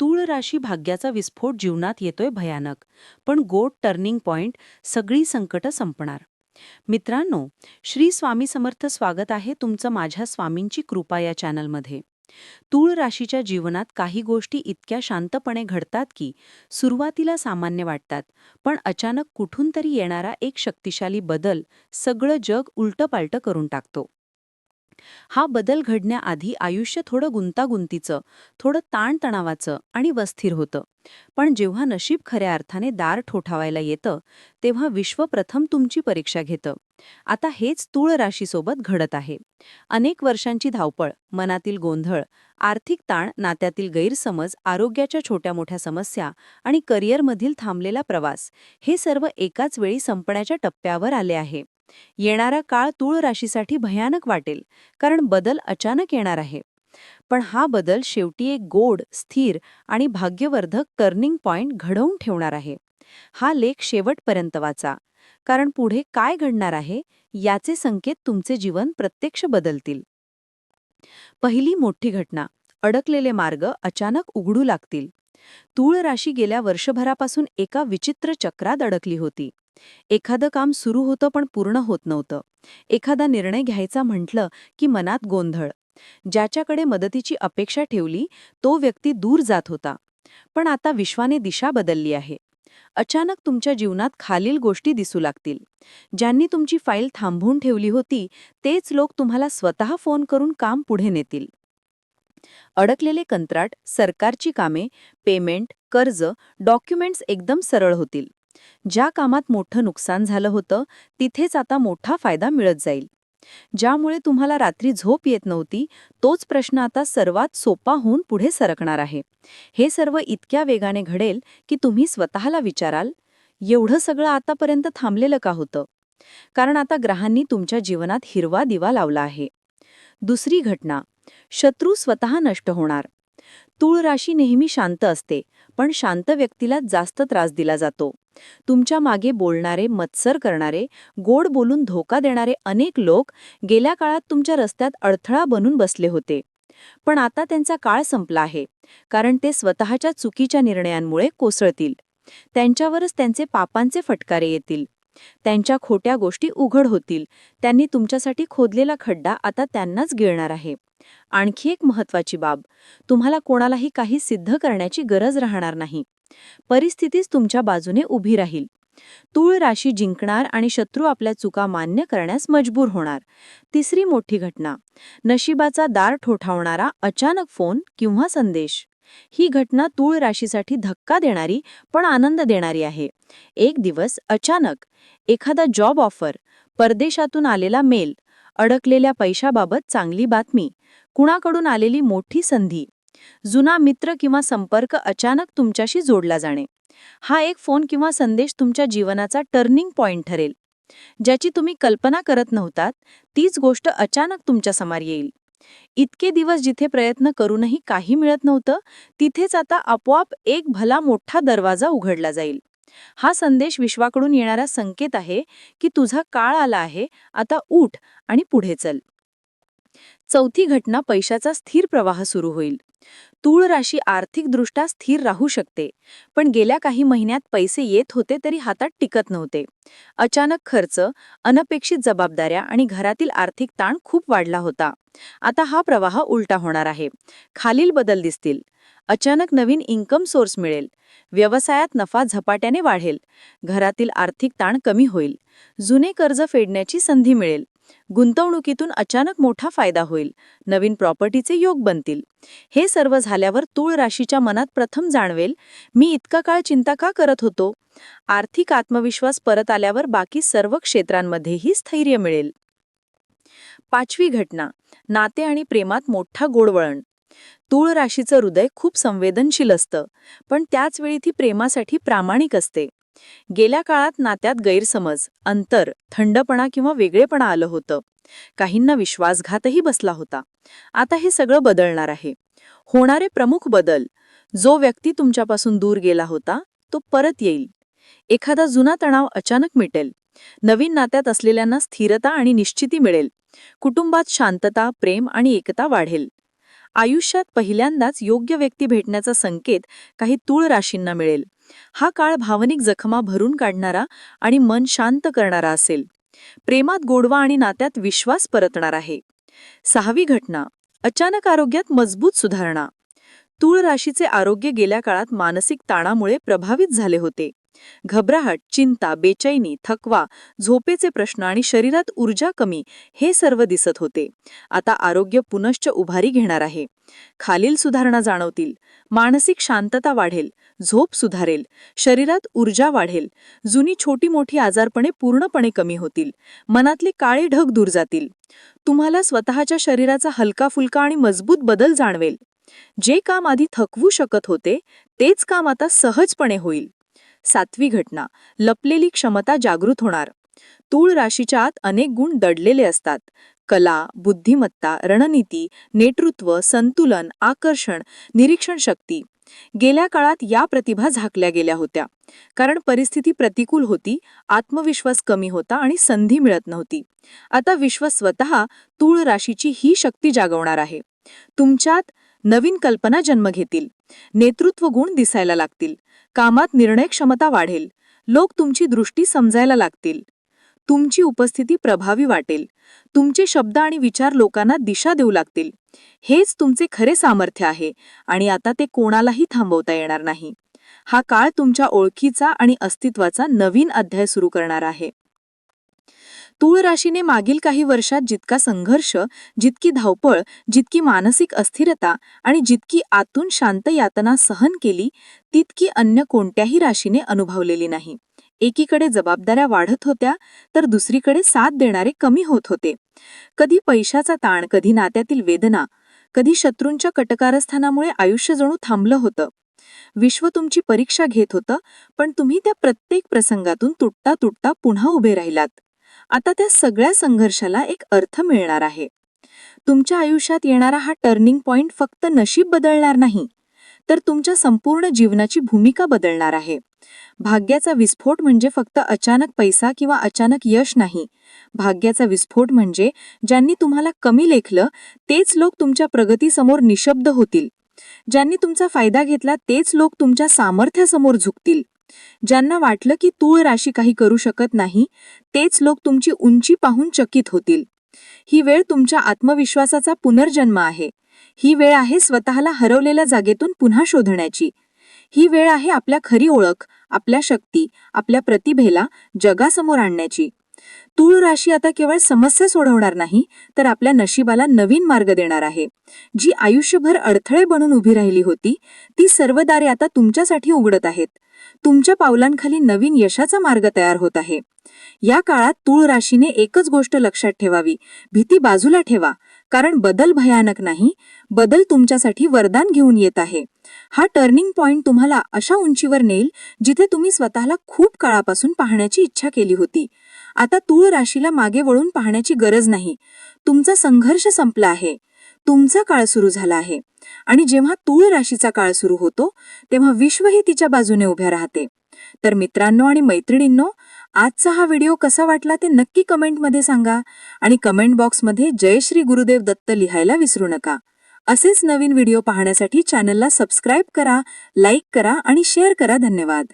तूळ राशी भाग्याचा विस्फोट जीवनात येतोय भयानक. पण गोड टर्निंग पॉइंट सगळी संकटं संपणार. मित्रांनो श्री स्वामी समर्थ स्वागत आहे तुमचं माझ्या स्वामींची कृपा या चॅनलमध्ये. तूळ राशीच्या जीवनात काही गोष्टी इतक्या शांतपणे घडतात की सुरुवातीला सामान्य वाटतात पण अचानक कुठून तरी येणारा एक शक्तिशाली बदल सगळं जग उलटंपालटं करून टाकतो. हा बदल घडण्याआधी आयुष्य थोडं गुंतागुंतीचं थोडं ताणतणावाचं आणि वस्थिर होतं. पण जेव्हा नशीब खऱ्या अर्थाने दार ठोठावायला येतं तेव्हा विश्व प्रथम तुमची परीक्षा घेतं. आता हेच तूळ राशीसोबत घडत आहे. अनेक वर्षांची धावपळ मनातील गोंधळ आर्थिक ताण नात्यातील गैरसमज आरोग्याच्या छोट्या मोठ्या समस्या आणि करिअरमधील थांबलेला प्रवास हे सर्व एकाच वेळी संपण्याच्या टप्प्यावर आले आहे. येणारा काळ तूळ राशीसाठी भयानक वाटेल कारण बदल अचानक येणार आहे. पण हा बदल शेवटी एक गोड स्थिर आणि भाग्यवर्धक टर्निंग पॉइंट घडवून ठेवणार आहे. हा लेख शेवटपर्यंत वाचा कारण पुढे काय घडणार आहे याचे संकेत तुमचे जीवन प्रत्यक्ष बदलतील. पहिली मोठी घटना अडकलेले मार्ग अचानक उघडू लागतील. तूळ राशी गेल्या वर्षभरापासून एका विचित्र चक्रात अडकली होती. एखादं काम सुरू होतं पण पूर्ण होत नव्हतं. एखादा निर्णय घ्यायचा म्हटलं की मनात गोंधळ. ज्याच्याकडे मदतीची अपेक्षा ठेवली तो व्यक्ती दूर जात होता. पण आता विश्वाने दिशा बदलली आहे. अचानक तुमच्या जीवनात खालील गोष्टी दिसू लागतील. ज्यांनी तुमची फाईल थांबवून ठेवली होती तेच लोक तुम्हाला स्वतः फोन करून काम पुढे नेतील. अडकलेले कंत्राट सरकारची कामे पेमेंट कर्ज डॉक्युमेंट्स एकदम सरळ होतील. ज्या कामात मोठं नुकसान झालं होतं तिथेच आता मोठा फायदा मिळत जाईल. ज्यामुळे तुम्हाला रात्री झोप येत नव्हती तोच प्रश्न आता सर्वात सोपा होऊन पुढे सरकणार आहे. हे सर्व इतक्या वेगाने घडेल की तुम्ही स्वतःला विचाराल एवढं सगळं आतापर्यंत थांबलेलं का होतं? कारण आता ग्रहांनी तुमच्या जीवनात हिरवा दिवा लावला आहे. दुसरी घटना शत्रू स्वतः नष्ट होणार. तूळ राशी नेहमी शांत असते पण शांत व्यक्तीला जास्त त्रास दिला जातो. तुमच्या मागे बोलणारे मत्सर करणारे गोड बोलून धोका देणारे अनेक लोक गेल्या काळात तुमच्या रस्त्यात अडथळा बनून बसले होते. पण आता त्यांचा काळ संपला आहे कारण ते स्वतःच्या चुकीच्या निर्णयांमुळे कोसळतील. त्यांच्यावरच त्यांचे पापांचे फटकारे येतील. त्यांच्या खोट्या गोष्टी उघड होतील. त्यांनी तुमच्यासाठी खोदलेला खड्डा आता त्यांनाच गिळणार आहे. आणखी एक महत्वाची बाब तुम्हाला कोणालाही काही सिद्ध करण्याची गरज राहणार नाही. परिस्थितीच तुमच्या बाजूने उभी राहील. तूळ राशी जिंकणार आणि शत्रू आपल्या चुका मान्य करण्यास मजबूर होणार. तिसरी मोठी घटना. नशिबाचा दार ठोठावणारा अचानक फोन किंवा संदेश. ही घटना तूळ राशीसाठी धक्का देणारी पण आनंद देणारी आहे. एक दिवस अचानक एखादा जॉब ऑफर परदेशातून आलेला मेल अडकलेल्या पैशाबाबत चांगली बातमी कुणाकडून आलेली मोठी संधी जुना मित्र किंवा संपर्क अचानक तुमच्याशी जोडला जाणे. हा एक फोन किंवा संदेश तुमच्या जीवनाचा टर्निंग पॉइंट ठरेल. ज्याची तुम्ही कल्पना करत नव्हतात तीच गोष्ट अचानक तुमच्यासमोर येईल. इतके दिवस जिथे प्रयत्न करूनही काही मिळत नव्हतं तिथेच आता आपोआप एक भला मोठा दरवाजा उघडला जाईल. हा संदेश विश्वाकडून येणारा संकेत आहे की तुझा काळ आला आहे आता उठ आणि पुढे चल. चौथी घटना पैशाचा स्थिर प्रवाह सुरू होईल. तूळ राशी आर्थिकदृष्ट्या स्थिर राहू शकते पण गेल्या काही महिन्यात पैसे येत होते तरी हातात टिकत नव्हते. अचानक खर्च अनपेक्षित जबाबदाऱ्या आणि घरातील आर्थिक ताण खूप वाढला होता. आता हा प्रवाह उलटा होणार आहे. खालील बदल दिसतील. अचानक नवीन इन्कम सोर्स मिळेल. व्यवसायात नफा झपाट्याने वाढेल. घरातील आर्थिक ताण कमी होईल. जुने कर्ज फेडण्याची संधी मिळेल. गुंतवणुकीतून अचानक मोठा फायदा होईल नवीन प्रॉपर्टीचे योग बनतील. हे सर्व झाल्यावर तूळ राशीच्या मनात प्रथम जाणवेल मी इतका काळ चिंता का करत होतो? आर्थिक आत्मविश्वास परत आल्यावर बाकी सर्व क्षेत्रांमध्येही स्थैर्य मिळेल. पाचवी घटना नाते आणि प्रेमात मोठा गोडवळण. तूळ राशीचं हृदय खूप संवेदनशील असतं पण त्याचवेळी ती प्रेमासाठी प्रामाणिक असते. गेल्या काळात नात्यात गैरसमज अंतर थंडपणा किंवा वेगळेपणा आलं होतं. काहींना विश्वासघातही बसला होता. आता हे सगळं बदलणार आहे. होणारे प्रमुख बदल जो व्यक्ती तुमच्यापासून दूर गेला होता तो परत येईल. एखादा जुना तणाव अचानक मिटेल. नवीन नात्यात असलेल्यांना स्थिरता आणि निश्चिती मिळेल. कुटुंबात शांतता प्रेम आणि एकता वाढेल. आयुष्यात पहिल्यांदाच योग्य व्यक्ती भेटण्याचा संकेत काही तूळ राशींना मिळेल. हा काळ भावनिक जखमा भरून काढणारा आणि मन शांत करणारा असेल. प्रेमात गोडवा आणि नात्यात विश्वास परतणार आहे. सहावी घटना. अचानक आरोग्यात मजबूत सुधारणा. तूळ राशीचे आरोग्य गेल्या काळात मानसिक ताणामुळे प्रभावित झाले होते. घबराहट चिंता बेचैनी थकवा झोपेचे प्रश्न आणि शरीरात ऊर्जा कमी हे सर्व दिसत होते. आता आरोग्य पुनश्च उभारी घेणार आहे. खालील सुधारणा जाणवतील. मानसिक शांतता वाढेल. झोप सुधारेल. शरीरात ऊर्जा वाढेल. जुनी छोटी मोठी आजारपणे पूर्णपणे कमी होतील. मनातले काळे ढग दूर जातील. तुम्हाला स्वतःच्या शरीराचा हलका फुलका आणि मजबूत बदल जाणवेल. जे काम आधी थकवू शकत होते तेच काम आता सहजपणे होईल. सातवी घटना. लपलेली क्षमता जागृत होणार. तूळ राशीच्या आत अनेक गुण दडलेले असतात. कला बुद्धिमत्ता रणनीती नेतृत्व संतुलन आकर्षण निरीक्षण शक्ती. गेल्या काळात या प्रतिभा झाकल्या गेल्या होत्या. कारण परिस्थिती प्रतिकूल होती आत्मविश्वास कमी होता आणि संधी मिळत नव्हती. आता विश्व स्वतः तूळ राशीची ही शक्ती जागवणार आहे. तुमच्यात नवीन कल्पना जन्म घेतील. नेतृत्व गुण दिसायला लागतील. कामात निर्णय क्षमता वाढेल. लोक तुमची दृष्टी समजायला लागतील. तुमची उपस्थिती प्रभावी वाटेल. तुमचे शब्द आणि विचार लोकांना दिशा देऊ लागतील. हेच तुमचे खरे सामर्थ्य आहे आणि आता ते कोणालाही थांबवता येणार नाही. हा काळ तुमच्या ओळखीचा आणि अस्तित्वाचा नवीन अध्याय सुरू करणार आहे. तूळ राशीने मागील काही वर्षात जितका संघर्ष जितकी धावपळ जितकी मानसिक अस्थिरता आणि जितकी आतून शांत यातना सहन केली तितकी अन्य कोणत्याही राशीने अनुभवलेली नाही. एकीकडे जबाबदाऱ्या वाढत होत्या तर दुसरीकडे साथ देणारे कमी होत होते. कधी पैशाचा ताण कधी नात्यातील वेदना कधी शत्रूंच्या कटकारस्थानामुळे आयुष्य जणू थांबलं होतं. विश्व तुमची परीक्षा घेत होतं पण तुम्ही त्या प्रत्येक प्रसंगातून तुटता तुटता पुन्हा उभे राहिलात. आता त्या सगळ्या संघर्षाला एक अर्थ मिळणार आहे. तुमच्या आयुष्यात येणारा हा टर्निंग पॉइंट फक्त नशीब बदलणार नाही तर तुमच्या संपूर्ण जीवनाची भूमिका बदलणार आहे. भाग्याचा विस्फोट म्हणजे फक्त अचानक पैसा किंवा अचानक यश नाही. भाग्याचा विस्फोट म्हणजे ज्यांनी तुम्हाला कमी लेखलं तेच लोक तुमच्या प्रगतीसमोर निशब्द होतील. ज्यांनी तुमचा फायदा घेतला तेच लोक तुमच्या सामर्थ्यासमोर झुकतील. ज्यांना वाटलं की तूळ राशी काही करू शकत नाही तेच लोक तुमची उंची पाहून चकित होतील. ही वेळ तुमच्या आत्मविश्वासाचा पुनर्जन्म आहे. ही वेळ आहे स्वतःला हरवलेल्या जागेतून पुन्हा शोधण्याची. ही वेळ आहे आपल्या खरी ओळख आपल्या शक्ती आपल्या प्रतिभेला जगासमोर आणण्याची. तूळ राशी आता केवळ समस्या सोडवणार नाही तर आपल्या नशिबाला नवीन मार्ग देणार आहे. जी आयुष्यभर अडथळे बनून उभी राहिली होती ती सर्व दारे आता तुमच्यासाठी उघडत आहेत. तुमच्या पावलांखाली नवीन यशाचा मार्ग तयार होत आहे. या काळात तूळ राशीने एकच गोष्ट लक्षात ठेवावी. भीती बाजूला ठेवा. कारण बदल भयानक नाही. बदल तुमच्यासाठी वरदान घेऊन येत आहे. हा टर्निंग पॉइंट तुम्हाला अशा उंचीवर नेईल जिथे तुम्ही स्वतःला खूप काळापासून पाहण्याची इच्छा केली होती. आता तूळ राशीला मागे वळून पाहण्याची गरज नाही. तुमचा संघर्ष संपला आहे. तुमचा काळ सुरू झाला आहे. आणि जेव्हा तूळ राशीचा काळ सुरू होतो तेव्हा विश्वही तिच्या बाजूने उभ्या राहते. तर मित्रांनो आणि मैत्रिणींनो आजचा हा व्हिडिओ कसा वाटला ते नक्की कमेंटमध्ये सांगा आणि कमेंट बॉक्समध्ये जय श्री गुरुदेव दत्त लिहायला विसरू नका. असेच नवीन व्हिडिओ पाहण्यासाठी चॅनलला सबस्क्राईब करा लाईक करा आणि शेअर करा. धन्यवाद.